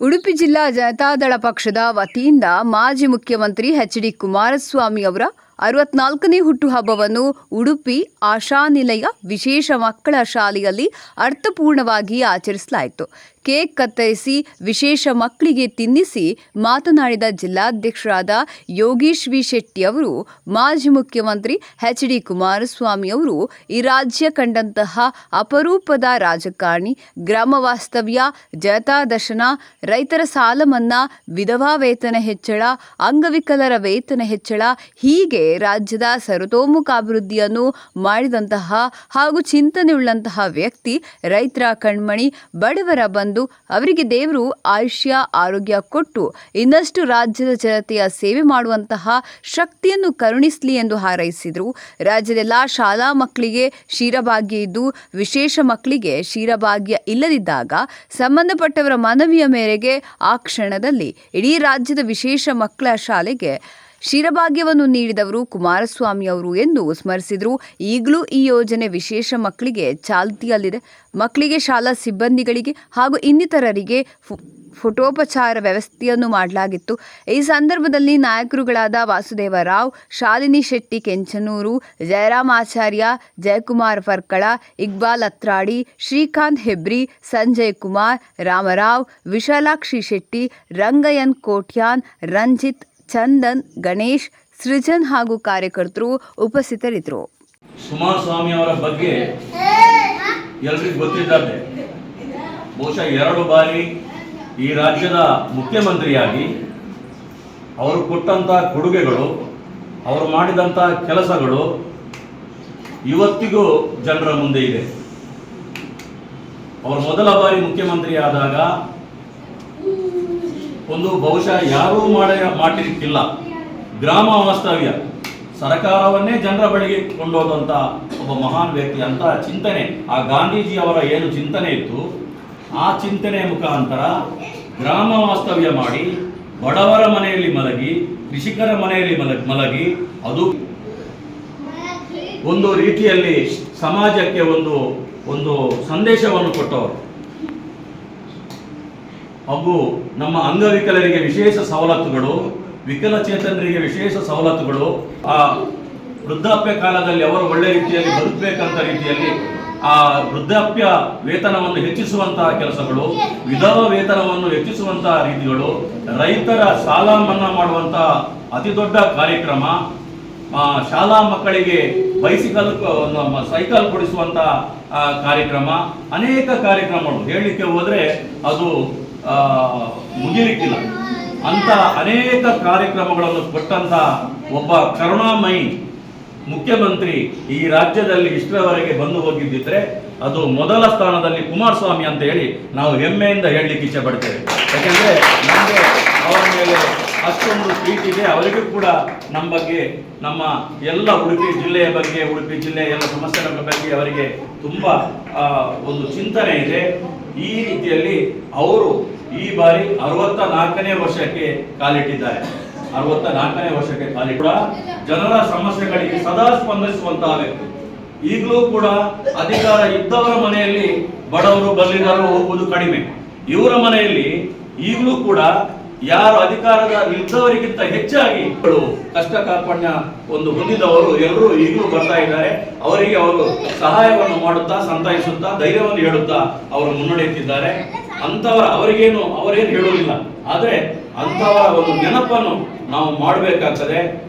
ಉಡುಪಿ ಜಿಲ್ಲಾ ಜನತಾದಳ ಪಕ್ಷದ ವತಿಯಿಂದ ಮಾಜಿ ಮುಖ್ಯಮಂತ್ರಿ ಎಚ್ ಡಿ ಕುಮಾರಸ್ವಾಮಿ ಅವರ ಅರವತ್ನಾಲ್ಕನೇ ಹುಟ್ಟುಹಬ್ಬವನ್ನು ಉಡುಪಿ ಆಶಾನಿಲಯ ವಿಶೇಷ ಮಕ್ಕಳ ಶಾಲೆಯಲ್ಲಿ ಅರ್ಥಪೂರ್ಣವಾಗಿ ಆಚರಿಸಲಾಯಿತು. ಕೇಕ್ ಕತ್ತರಿಸಿ ವಿಶೇಷ ಮಕ್ಕಳಿಗೆ ತಿನ್ನಿಸಿ ಮಾತನಾಡಿದ ಜಿಲ್ಲಾಧ್ಯಕ್ಷರಾದ ಯೋಗೀಶ್ ವಿ ಶೆಟ್ಟಿ ಅವರು, ಮಾಜಿ ಮುಖ್ಯಮಂತ್ರಿ ಎಚ್ ಡಿ ಕುಮಾರಸ್ವಾಮಿ ಅವರು, ಈ ರಾಜ್ಯ ಕಂಡಂತಹ ಅಪರೂಪದ ರಾಜಕಾರಣಿ, ಗ್ರಾಮ ವಾಸ್ತವ್ಯ, ಜನತಾ ದರ್ಶನ, ರೈತರ ಸಾಲ ಮನ್ನಾ, ವಿಧವಾ ವೇತನ ಹೆಚ್ಚಳ, ಅಂಗವಿಕಲರ ವೇತನ ಹೆಚ್ಚಳ, ಹೀಗೆ ರಾಜ್ಯದ ಸರ್ವತೋಮುಖ ಅಭಿವೃದ್ಧಿಯನ್ನು ಮಾಡಿದಂತಹ ಹಾಗೂ ಚಿಂತನೆಯುಳ್ಳಂತಹ ವ್ಯಕ್ತಿ, ರೈತರ ಕಣ್ಮಣಿ, ಬಡವರ ಬಂಧು ಅವರಿಗೆ ದೇವರು ಆಯುಷ್ಯ, ಆರೋಗ್ಯ ಕೊಟ್ಟು ಇನ್ನಷ್ಟು ರಾಜ್ಯದ ಜನತೆಯ ಸೇವೆ ಮಾಡುವಂತಹ ಶಕ್ತಿಯನ್ನು ಕರುಣಿಸಲಿ ಎಂದು ಹಾರೈಸಿದರು. ರಾಜ್ಯದೆಲ್ಲ ಶಾಲಾ ಮಕ್ಕಳಿಗೆ ಕ್ಷೀರಭಾಗ್ಯ ಇದ್ದು, ವಿಶೇಷ ಮಕ್ಕಳಿಗೆ ಕ್ಷೀರಭಾಗ್ಯ ಇಲ್ಲದಿದ್ದಾಗ ಸಂಬಂಧಪಟ್ಟವರ ಮನವಿಯ ಮೇರೆಗೆ ಆ ಕ್ಷಣದಲ್ಲಿ ಇಡೀ ರಾಜ್ಯದ ವಿಶೇಷ ಮಕ್ಕಳ ಶಾಲೆಗೆ ಕ್ಷೀರಭಾಗ್ಯವನ್ನು ನೀಡಿದವರು ಕುಮಾರಸ್ವಾಮಿ ಅವರು ಎಂದು ಸ್ಮರಿಸಿದರು. ಈಗಲೂ ಈ ಯೋಜನೆ ವಿಶೇಷ ಮಕ್ಕಳಿಗೆ ಚಾಲ್ತಿಯಲ್ಲಿದೆ. ಮಕ್ಕಳಿಗೆ ಶಾಲಾ ಸಿಬ್ಬಂದಿಗಳಿಗೆ ಹಾಗೂ ಇನ್ನಿತರರಿಗೆ ಫೋಟೋಪಚಾರ ವ್ಯವಸ್ಥೆಯನ್ನು ಮಾಡಲಾಗಿತ್ತು. ಈ ಸಂದರ್ಭದಲ್ಲಿ ನಾಯಕರುಗಳಾದ ವಾಸುದೇವ ರಾವ್, ಶಾಲಿನಿ ಶೆಟ್ಟಿ ಕೆಂಚನೂರು, ಜಯರಾಮ್ ಆಚಾರ್ಯ, ಜಯಕುಮಾರ್ ಫರ್ಕಳ, ಇಕ್ಬಾಲ್ ಅತ್ರಾಡಿ, ಶ್ರೀಕಾಂತ್ ಹೆಬ್ರಿ, ಸಂಜಯ್ ಕುಮಾರ್, ರಾಮರಾವ್, ವಿಶಾಲಾಕ್ಷಿ ಶೆಟ್ಟಿ, ರಂಗಯ್ಯನ್ ಕೋಟ್ಯಾನ್, ರಂಜಿತ್ ಚಂದನ್, ಗಣೇಶ್, ಸೃಜನ್ ಹಾಗೂ ಕಾರ್ಯಕರ್ತರು ಉಪಸ್ಥಿತರಿದ್ದರು. ಕುಮಾರಸ್ವಾಮಿ ಅವರ ಬಗ್ಗೆ ಎಲ್ರಿಗೂ ಗೊತ್ತಿದ್ದಾರೆ ಬಹುಶಃ ಎರಡು ಬಾರಿ ಈ ರಾಜ್ಯದ ಮುಖ್ಯಮಂತ್ರಿಯಾಗಿ ಅವರು ಕೊಟ್ಟಂಥ ಕೊಡುಗೆಗಳು, ಅವರು ಮಾಡಿದಂಥ ಕೆಲಸಗಳು ಇವತ್ತಿಗೂ ಜನರ ಮುಂದೆ ಇದೆ. ಅವರು ಮೊದಲ ಬಾರಿ ಮುಖ್ಯಮಂತ್ರಿ ಆದಾಗ ಒಂದು ಬಹುಶಃ ಯಾರೂ ಮಾಡ ಮಾಡಲಿಕ್ಕಿಲ್ಲ. ಗ್ರಾಮ ವಾಸ್ತವ್ಯ. ಸರಕಾರವನ್ನೇ ಜನರ ಬಳಿಗೆ ಕೊಂಡೋದಂಥ ಒಬ್ಬ ಮಹಾನ್ ವ್ಯಕ್ತಿ ಅಂತ ಚಿಂತನೆ. ಆ ಗಾಂಧೀಜಿ ಅವರ ಏನು ಚಿಂತನೆ ಇತ್ತು? ಆ ಚಿಂತನೆಯ ಮುಖಾಂತರ ಗ್ರಾಮ ವಾಸ್ತವ್ಯ ಮಾಡಿ ಬಡವರ ಮನೆಯಲ್ಲಿ ಮಲಗಿ, ಕೃಷಿಕರ ಮನೆಯಲ್ಲಿ ಮಲಗಿ ಮಲಗಿ, ಅದು ಒಂದು ರೀತಿಯಲ್ಲಿ ಸಮಾಜಕ್ಕೆ ಒಂದು ಒಂದು ಸಂದೇಶವನ್ನು ಕೊಟ್ಟವರು. ಹಾಗೂ ನಮ್ಮ ಅಂಗವಿಕಲರಿಗೆ ವಿಶೇಷ ಸವಲತ್ತುಗಳು, ವಿಕಲಚೇತನರಿಗೆ ವಿಶೇಷ ಸವಲತ್ತುಗಳು. ಆ ವೃದ್ಧಾಪ್ಯ ಕಾಲದಲ್ಲಿ ಅವರು ಒಳ್ಳೆ ರೀತಿಯಲ್ಲಿ ಬದುಕಬೇಕಂತ ರೀತಿಯಲ್ಲಿ ಆ ವೃದ್ಧಾಪ್ಯ ವೇತನವನ್ನು ಹೆಚ್ಚಿಸುವಂತಹ ಕೆಲಸಗಳು, ವಿಧವಾ ವೇತನವನ್ನು ಹೆಚ್ಚಿಸುವಂತಹ ರೀತಿಗಳು, ರೈತರ ಸಾಲ ಮನ್ನಾ ಮಾಡುವಂತಹ ಅತಿ ದೊಡ್ಡ ಕಾರ್ಯಕ್ರಮ ಶಾಲಾ ಮಕ್ಕಳಿಗೆ ಬೈಸಿಕಲ್ ಸೈಕಲ್ ಕೊಡಿಸುವಂತಹ ಕಾರ್ಯಕ್ರಮ, ಅನೇಕ ಕಾರ್ಯಕ್ರಮಗಳು. ಹೇಳಲಿಕ್ಕೆ ಹೋದ್ರೆ ಅದು ಮುಗಿಲಿಕ್ಕಿಲ್ಲ. ಅಂತ ಅನೇಕ ಕಾರ್ಯಕ್ರಮಗಳನ್ನು ಕೊಟ್ಟಂತ ಒಬ್ಬ ಕರುಣಾಮಯಿ ಮುಖ್ಯಮಂತ್ರಿ ಈ ರಾಜ್ಯದಲ್ಲಿ ಇಷ್ಟರವರೆಗೆ ಬಂದು ಹೋಗಿದ್ದಿದ್ರೆ ಅದು ಮೊದಲ ಸ್ಥಾನದಲ್ಲಿ ಕುಮಾರಸ್ವಾಮಿ ಅಂತ ಹೇಳಿ ನಾವು ಹೆಮ್ಮೆಯಿಂದ ಹೇಳಲಿಕ್ಕೆ ಇಚ್ಛೆ ಪಡ್ತೇವೆ. ಯಾಕೆಂದ್ರೆ ನಮಗೆ ಅವರ ಮೇಲೆ ಅಷ್ಟೊಂದು ಪ್ರೀತಿ ಇದೆ. ಅವರಿಗೂ ಕೂಡ ನಮ್ಮ ಬಗ್ಗೆ, ನಮ್ಮ ಎಲ್ಲ ಉಡುಪಿ ಜಿಲ್ಲೆಯ ಬಗ್ಗೆ, ಉಡುಪಿ ಜಿಲ್ಲೆಯ ಎಲ್ಲ ಸಮಸ್ಯೆಗಳ ಬಗ್ಗೆ ಅವರಿಗೆ ತುಂಬ ಒಂದು ಚಿಂತನೆ ಇದೆ. ಈ ರೀತಿಯಲ್ಲಿ ಅವರು ಈ ಬಾರಿ ಅರವತ್ತ ನಾಲ್ಕನೇ ವರ್ಷಕ್ಕೆ ಕಾಲಿಟ್ಟಿದ್ದಾರೆ. ಅರವತ್ತ ನಾಲ್ಕನೇ ವರ್ಷಕ್ಕೆ ಕಾಲಿಟ್ಟ ಜನರ ಸಮಸ್ಯೆಗಳಿಗೆ ಸದಾ ಸ್ಪಂದಿಸುವಂತಹ ವ್ಯಕ್ತಿ. ಈಗಲೂ ಕೂಡ ಅಧಿಕಾರ ಇದ್ದವರ ಮನೆಯಲ್ಲಿ ಬಡವರು ಬಲ್ಲಿದರು ಹೋಗುವುದು ಕಡಿಮೆ. ಇವರ ಮನೆಯಲ್ಲಿ ಈಗಲೂ ಕೂಡ ಯಾರು ಅಧಿಕಾರದ ಇದ್ದವರಿಗಿಂತ ಹೆಚ್ಚಾಗಿ ಕಷ್ಟ ಕಾರ್ಪಣ್ಯ ಒಂದು ಹೊಂದಿದವರು ಎಲ್ಲರೂ ಈಗಲೂ ಬರ್ತಾ ಇದ್ದಾರೆ. ಅವರಿಗೆ ಅವರು ಸಹಾಯವನ್ನು ಮಾಡುತ್ತಾ, ಸಂತೈಸುತ್ತಾ, ಧೈರ್ಯವನ್ನು ಹೇಳುತ್ತಾ ಅವರು ಮುನ್ನಡೆಯುತ್ತಿದ್ದಾರೆ. ಅಂತವರ ಅವರಿಗೇನು ಅವರೇನು ಹೇಳುವುದಿಲ್ಲ. ಆದರೆ ಅಂತವರ ಒಂದು ನೆನಪನ್ನು ನಾವು ಮಾಡಬೇಕಾಗ್ತದೆ.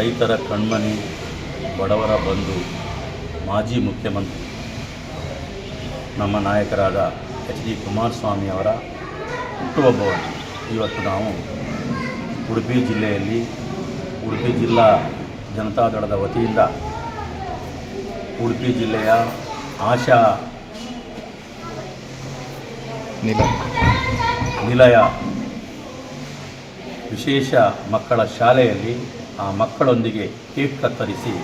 ರೈತರ ಕಣ್ಮನಿ ಬಡವರ ಬಂಧು ಮಾಜಿ ಮುಖ್ಯಮಂತ್ರಿ. ನಮ್ಮ ನಾಯಕರಾದ ಎಚ್ ಡಿ ಕುಮಾರಸ್ವಾಮಿ ಅವರ ಹುಟ್ಟುಹಬ್ಬವನ್ನು ಇವತ್ತು ನಾವು ಉಡುಪಿ ಜಿಲ್ಲೆಯಲ್ಲಿ ಉಡುಪಿ ಜಿಲ್ಲಾ ಜನತಾದಳದ ವತಿಯಿಂದ ಉಡುಪಿ ಜಿಲ್ಲೆಯ ಆಶಾ ನಿಲ ನಿಲಯ ವಿಶೇಷ ಮಕ್ಕಳ ಶಾಲೆಯಲ್ಲಿ ಆ ಮಕ್ಕಳೊಂದಿಗೆ ಕೇಕ್ ಕತ್ತರಿಸಿ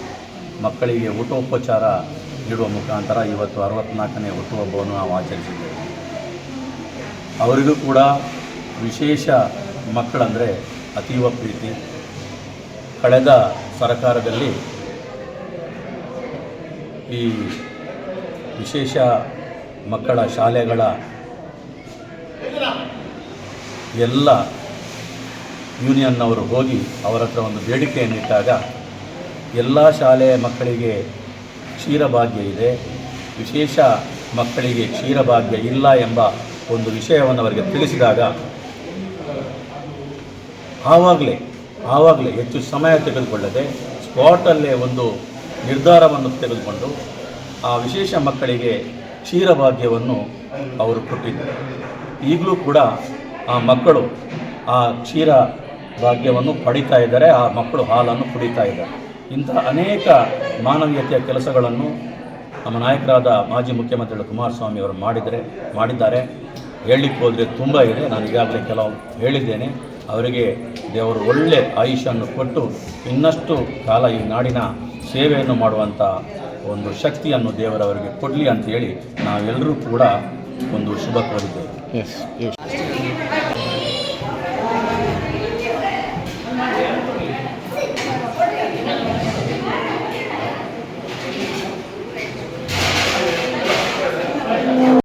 ಮಕ್ಕಳಿಗೆ ಊಟೋಪಚಾರ ನೀಡುವ ಮುಖಾಂತರ ಇವತ್ತು ಅರವತ್ನಾಲ್ಕನೇ ಹುಟ್ಟುಹಬ್ಬವನ್ನು ನಾವು ಆಚರಿಸಿದ್ದೇವೆ. ಅವರಿಗೂ ಕೂಡ ವಿಶೇಷ ಮಕ್ಕಳಂದರೆ ಅತೀವ ಪ್ರೀತಿ. ಕಳೆದ ಸರ್ಕಾರದಲ್ಲಿ ಈ ವಿಶೇಷ ಮಕ್ಕಳ ಶಾಲೆಗಳ ಎಲ್ಲ ಯೂನಿಯನ್ನವರು ಹೋಗಿ ಅವರ ಹತ್ರ ಒಂದು ಬೇಡಿಕೆಯನ್ನು ಇಟ್ಟಾಗ ಎಲ್ಲ ಶಾಲೆಯ ಮಕ್ಕಳಿಗೆ ಕ್ಷೀರಭಾಗ್ಯ ಇದೆ. ವಿಶೇಷ ಮಕ್ಕಳಿಗೆ ಕ್ಷೀರಭಾಗ್ಯ ಇಲ್ಲ ಎಂಬ ಒಂದು ವಿಷಯವನ್ನು ಅವರಿಗೆ ತಿಳಿಸಿದಾಗ ಆವಾಗಲೇ ಆವಾಗಲೇ ಹೆಚ್ಚು ಸಮಯ ತೆಗೆದುಕೊಳ್ಳದೆ ಸ್ಪಾಟಲ್ಲೇ ಒಂದು ನಿರ್ಧಾರವನ್ನು ತೆಗೆದುಕೊಂಡು ಆ ವಿಶೇಷ ಮಕ್ಕಳಿಗೆ ಕ್ಷೀರಭಾಗ್ಯವನ್ನು ಅವರು ಕೊಟ್ಟಿದ್ದರು. ಈಗಲೂ ಕೂಡ ಆ ಮಕ್ಕಳು ಆ ಕ್ಷೀರ ಭಾಗ್ಯವನ್ನು ಪಡಿತಾ ಇದ್ದಾರೆ, ಆ ಮಕ್ಕಳು ಹಾಲನ್ನು ಕುಡಿತಾ ಇದ್ದಾರೆ. ಇಂಥ ಅನೇಕ ಮಾನವೀಯತೆಯ ಕೆಲಸಗಳನ್ನು ನಮ್ಮ ನಾಯಕರಾದ ಮಾಜಿ ಮುಖ್ಯಮಂತ್ರಿಗಳು ಕುಮಾರಸ್ವಾಮಿ ಅವರು ಮಾಡಿದರೆ, ಮಾಡಿದ್ದಾರೆ. ಹೇಳಲಿಕ್ಕೆ ಹೋದರೆ ತುಂಬ ಇದೆ. ನಾನು ಈಗಾಗಲೇ ಕೆಲವು ಹೇಳಿದ್ದೇನೆ. ಅವರಿಗೆ ದೇವರು ಒಳ್ಳೆ ಆಯುಷನ್ನು ಕೊಟ್ಟು ಇನ್ನಷ್ಟು ಕಾಲ ಈ ನಾಡಿನ ಸೇವೆಯನ್ನು ಮಾಡುವಂಥ ಒಂದು ಶಕ್ತಿಯನ್ನು ದೇವರವರಿಗೆ ಕೊಡಲಿ ಅಂತೇಳಿ ನಾವೆಲ್ಲರೂ ಕೂಡ ಒಂದು ಶುಭ ಕೋರಿದ್ದೇವೆ.